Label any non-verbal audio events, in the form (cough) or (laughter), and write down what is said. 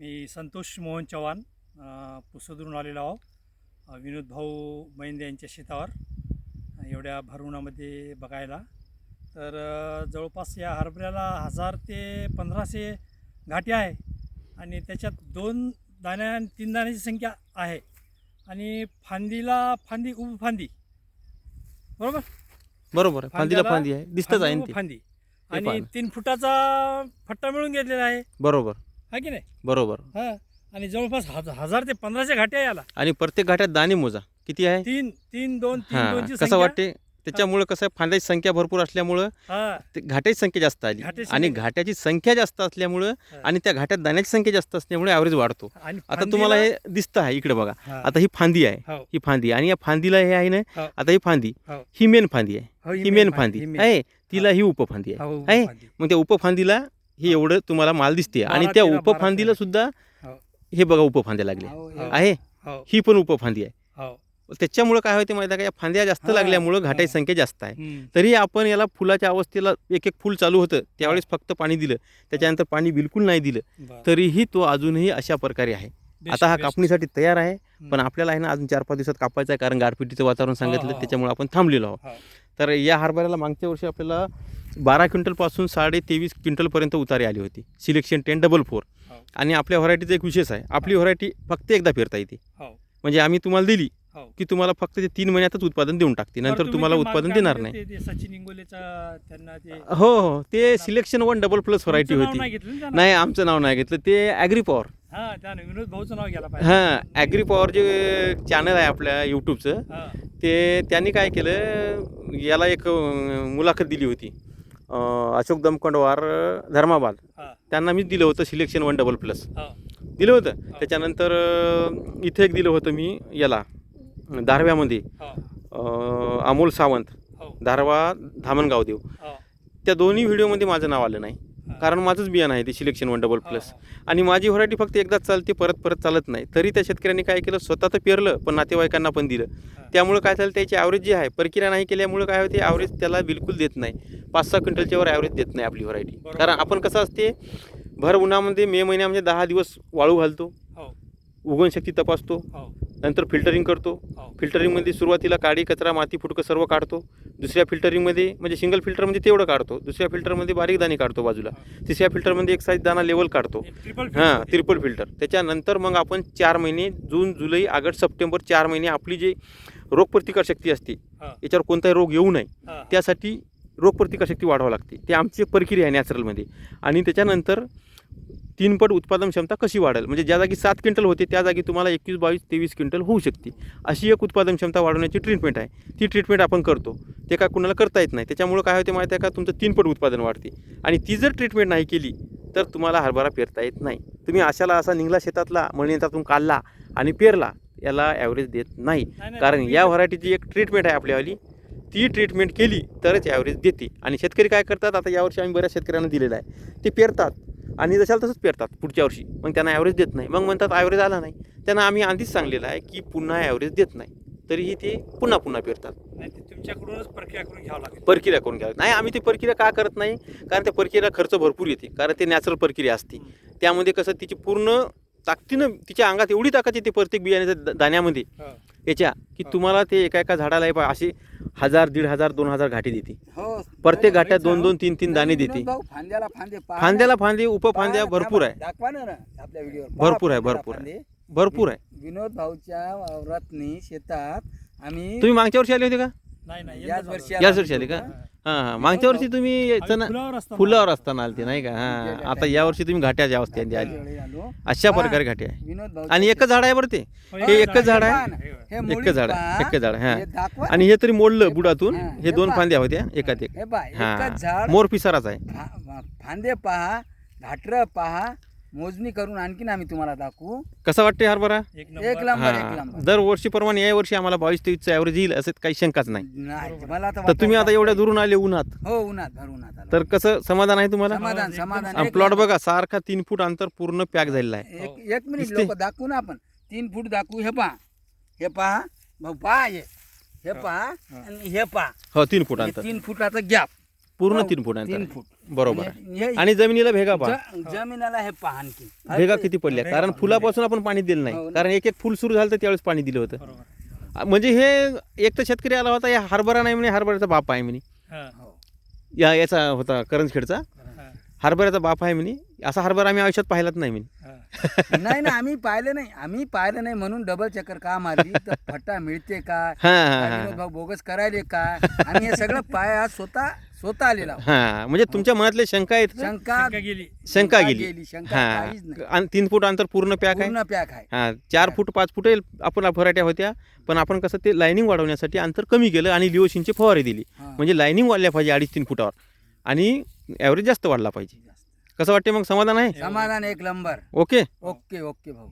मी संतोष मोहन चव्हाण पुसदूरून आलेलो आहो. विनोद भाऊ मैंदे यांच्या शेतावर एवढ्या भरवणामध्ये बघायला. तर जवळपास या हरभऱ्याला हजार ते पंधराशे घाटी आहे आणि त्याच्यात दोन दाण्या आणि तीन दाण्याची संख्या आहे. आणि फांदीला फांदी उपफांदी बरोबर? बरोबर फांदीला फांदी आहे. दिसतच आहे फांदी. आणि. तीन फुटाचा फट्टा मिळून घेतलेला आहे. बरोबर. हा की नाही? बरोबर. हा. आणि जवळपास हज- हजार ते पंधराशे घाट्या याला. आणि प्रत्येक घाट्यात दाणे मोजा. किती आहे? तीन तीन दोन तीन हा. दोनची कसं संख्या. वाटते? त्याच्यामुळं कसं आहे? फांद्याची संख्या भरपूर असल्यामुळं हा. ते घाट्याची संख्या जास्त आली. घाट्याची आणि संख्या- घाट्याची संख्या जास्त असल्यामुळं हा. आणि त्या घाट्यात दाण्याची संख्या जास्त असल्यामुळे ॲव्हरेज वाढतो. आणि आता तुम्हाला हे दिसतं आहे इकडे बघा. हा. आता ही फांदी आहे. हो, ही फांदी. आणि या फांदीला हे आहे ना हो. आता ही फांदी. हो. ही मेन फांदी आहे. हो, ही मेन फांदी. आहे. तिला ही उपफांदी आहे. हो, आहे? फांदी. मग त्या उपफांदीला हे एवढं तुम्हाला माल दिसते आणि त्या उपफांदीला. सुद्धा हो. हे बघा उपफांद्या लागल्या हो. आहे हो, ही पण उपफांदी आहे हो. त्याच्यामुळे काय होते माहिती का या फांद्या जास्त हा, लागल्यामुळं घाटाची हा. संख्या जास्त आहे. तरी आपण याला फुलाच्या अवस्थेला एक एक फुल चालू होतं त्यावेळेस फक्त पाणी दिलं त्याच्यानंतर पाणी बिलकुल नाही दिलं. तरीही तो अजूनही अशा प्रकारे आहे आता हा. कापणीसाठी तयार आहे. पण आपल्याला आहे ना अजून चार पाच दिवसात कापायचा आहे कारण गारपिटीचं वातावरण सांगितलं हो. त्याच्यामुळे आपण थांबलेलो आहोत हो. तर या हरभऱ्याला मागच्या वर्षी आपल्याला बारा क्विंटलपासून साडे तेवीस क्विंटलपर्यंत उतारी आली होती. Selection ten double four. हो. आणि आपल्या व्हरायटीचा एक विशेष आहे. आपली व्हरायटी फक्त एकदा पेरता येते. हो. म्हणजे आम्ही तुम्हाला दिली हो. की तुम्हाला फक्त ते तीन महिन्यातच उत्पादन देऊन टाकते. नंतर तुम्ही तुम्हाला उत्पादन देणार नाही. हो हो. ते selection one double plus variety होती. नाही आमचं नाव नाही घेतलं. ते ॲग्री पॉवर हा हां ॲग्री पॉवर जे चॅनल आहे आपल्या यूट्यूबचं हा. ते त्यांनी काय केलं? याला एक अं, मुलाखत दिली होती अं, अशोक दमखंडवार धर्माबाद हा. त्यांना मी दिलं होतं सिलेक्शन वन डबल प्लस हा. दिलं होतं त्याच्यानंतर अं, इथे एक दिलं होतं मी याला धारव्यामध्ये हो. अं, अमोल सावंत हो. धारवा धामणगाव देव हो. त्या दोन्ही व्हिडिओमध्ये माझं नाव आलं नाही. कारण माझंच बियाणं आहे ते सिलेक्शन वन डबल प्लस आणि माझी व्हरायटी फक्त एकदाच चालते परत परत चालत नाही तरी त्या शेतकऱ्यांनी काय केलं स्वतः तर पेरलं पण नातेवाईकांना पण दिलं. त्यामुळे काय झालं त्याची ॲव्हरेज जी आहे प्रक्रिया नाही केल्यामुळे काय होते ॲव्हरेज त्याला बिलकुल देत नाही पाच सहा क्विंटलच्या वर ॲव्हरेज देत नाही आपली व्हरायटी. कारण आपण कसं असते भर उन्हामध्ये मे महिन्यामध्ये दहा दिवस वाळू घालतो हो. उगवणशक्ती तपासतो हो. नंतर फिल्टरिंग करतो. हो. फिल्टरिंगमध्ये सुरुवातीला काडी कचरा माती फुटकं सर्व काढतो. दुसऱ्या फिल्टरिंगमध्ये म्हणजे सिंगल फिल्टरमध्ये तेवढं काढतो. दुसऱ्या फिल्टरमध्ये बारीक दाणे काढतो बाजूला. तिसऱ्या फिल्टरमध्ये एक साईज दाना लेवल काढतो. हे. त्रिपल फिल्टर त्याच्यानंतर मग आपण चार महिने जून जुलै ऑगस्ट सप्टेंबर चार महिने आपली जी रोगप्रतिकारशक्ती असते. याच्यावर कोणताही रोग येऊ नये. त्यासाठी रोगप्रतिकारशक्ती वाढवावी लागते. ते आमची एक प्रक्रिया आहे नॅचरलमध्ये आणि त्याच्यानंतर तीन पट उत्पादन क्षमता कशी वाढेल? म्हणजे ज्या जागी सात क्विंटल होते त्या जागी तुम्हाला एकवीस बावीस तेवीस क्विंटल होऊ शकते. अशी एक उत्पादन क्षमता वाढवण्याची ट्रीटमेंट आहे. ती ट्रीटमेंट आपण करतो. ते काय कुणाला करता येत नाही. त्याच्यामुळे काय होते माहिती आहे का? तुमचं तीन पट उत्पादन वाढते. आणि ती जर ट्रीटमेंट नाही केली तर तुम्हाला हरभरा पेरता येत नाही. तुम्ही अशाला असा निघला शेतातला मळणीतातून काढला आणि पेरला याला ॲव्हरेज देत नाही. कारण या व्हरायटीची एक ट्रीटमेंट आहे आपल्यावाली. ती ट्रीटमेंट केली तरच ॲव्हरेज देते. आणि शेतकरी काय करतात आता यावर्षी आम्ही बऱ्याच शेतकऱ्यांना दिलेलं आहे. ते पेरतात. आणि जशाला तसंच पेरतात पुढच्या वर्षी. मग त्यांना ॲव्हरेज देत नाही. मग म्हणतात ॲव्हरेज आला नाही. त्यांना आम्ही आधीच सांगलेलं आहे की पुन्हा ॲव्हरेज देत नाही. तरीही ते पुन्हा पुन्हा पेरतात. नाही ते तुमच्याकडूनच प्रक्रिया करून घ्यावं लागेल. प्रक्रिया करून घ्यावी. नाही आम्ही ती प्रक्रिया का करत नाही? कारण त्या प्रक्रियेला खर्च भरपूर येते. कारण ते नॅचरल प्रक्रिया असते. त्यामध्ये कसं तिची पूर्ण ताकदीनं तिच्या अंगात एवढी ताकद येते प्रत्येक बियाण्याच्या द- दाण्यामध्ये. याच्या की. तुम्हाला ते एका एका झाडाला हे पहा असे हजार दीड हजार दोन हजार घाटी देते. हो. प्रत्येक घाट्यात दोन आहे. दोन तीन तीन दाणे देते. फांद्याला फांदे फांद्याला. फांदे उपफांद्या भरपूर आहे. भरपूर आहे, भरपूर आहे. भरपूर आहे. विनोद भाऊच्या वावरातनी शेतात आम्ही तुम्ही मागच्या वर्षी आले होते का? याच वर्षी आले का? हां हां. मागच्या वर्षी तुम्ही फुलावर असताना फुलावर असताना आलते नाही का? हां. आता या वर्षी तुम्ही घाट्याच्या अवस्थेत आली. अशा प्रकारे घाटे आहे. विनोद भाऊ आणि एकच झाड आहे बरं ते. हो, हे एकच झाड आहे. हे एकच मुळी झाड आहे पहा. एकच झाड आहे हे. हां दाखवा. आणि हे तरी मोडलं बुडातून. हां, हे हे दोन पहा. फांद्या होत्या एकात एक. हे पहा एकच हां झाड. मोर पिसाराच आहे. फा- फांदे पहा घाटर पहा मोजणी करून आणखीन आम्ही तुम्हाला दाखवू. कसं वाटते हरभरा? एक एक नंबर. एक हां. नंबर. दरवर्षीप्रमाणे या वर्षी आम्हाला बावीस तेवीसचं ॲव्हरेज येईल असं काही शंकाच नाही. नाही मला आता तर तुम्ही आता एवढ्या दुरून आले उन्हात. हो उन्हात भर उन्हात आलो. तर कसं समाधान आहे तुम्हाला? समाधान समाधान. प्लॉट. बघा सारखा तीन फूट अंतर पूर्ण पॅक झालेला आहे. एक एक मिनिट? लोक दाखवू ना आपण. तीन फूट दाखवू हे पहा. हे पहा. भाऊ पहा हे. हे पहा आणि हे पहा. हो तीन फूट हे अंतर. तीन फुटाचा गॅप पूर्ण हो, तीन फूट अंतर तीन आहे. फूट. बरोबर आहे. आणि हे- आणि जमिनीला भेगा पहा. ज- जमिनीला हे पहा आणखी भेगा किती पडल्या? कारण. फुलापासून आपण पाणी दिलं हो नाही ना. कारण एक एक फुल सुरू झालं तर त्यावेळेस पाणी दिलं होतं. बरोबर. म्हणजे हे एक तर शेतकरी आला होता या हरभरा नाही म्हणे हरभऱ्याचा बाप आहे म्हणे. हां. हो. या याचा होता करंजखेडचा. हां. हरभऱ्याचा बाप आहे म्हणे. असा हरभरा आम्ही आयुष्यात पाहिलाच नाही म्हणे. हां. (laughs) नाही ना आम्ही पाहिलं नाही. आम्ही पाहिलं नाही म्हणून डबल चक्कर का मारली? तर फटा मिळते का? हां हां हां. भाऊ बोगस करायले का? आम्ही हे सगळं पाय आज स्वतः स्वतः आलेला. हां म्हणजे तुमच्या मनातले शंका आहेत का? शंका शंका गेली. शंका गेली. शंका काहीच नाही. हां आणि तीन फूट अंतर पूर्ण पॅक आहे? पूर्ण पॅक आहे. हां चार फूट पाच फूट आपण व्हरायट्या होत्या पण आपण कसं ते लाईनिंग वाढवण्यासाठी अंतर कमी केलं आणि लिओशिनची फवारी दिली. हा. म्हणजे लाईनिंग वाढल्या पाहिजे अडीच तीन फुटावर. आणि ॲव्हरेज जास्त वाढला पाहिजे. कसं वाटते मग? समाधान आहे? समाधान एक नंबर ओके ओके ओके भाऊ.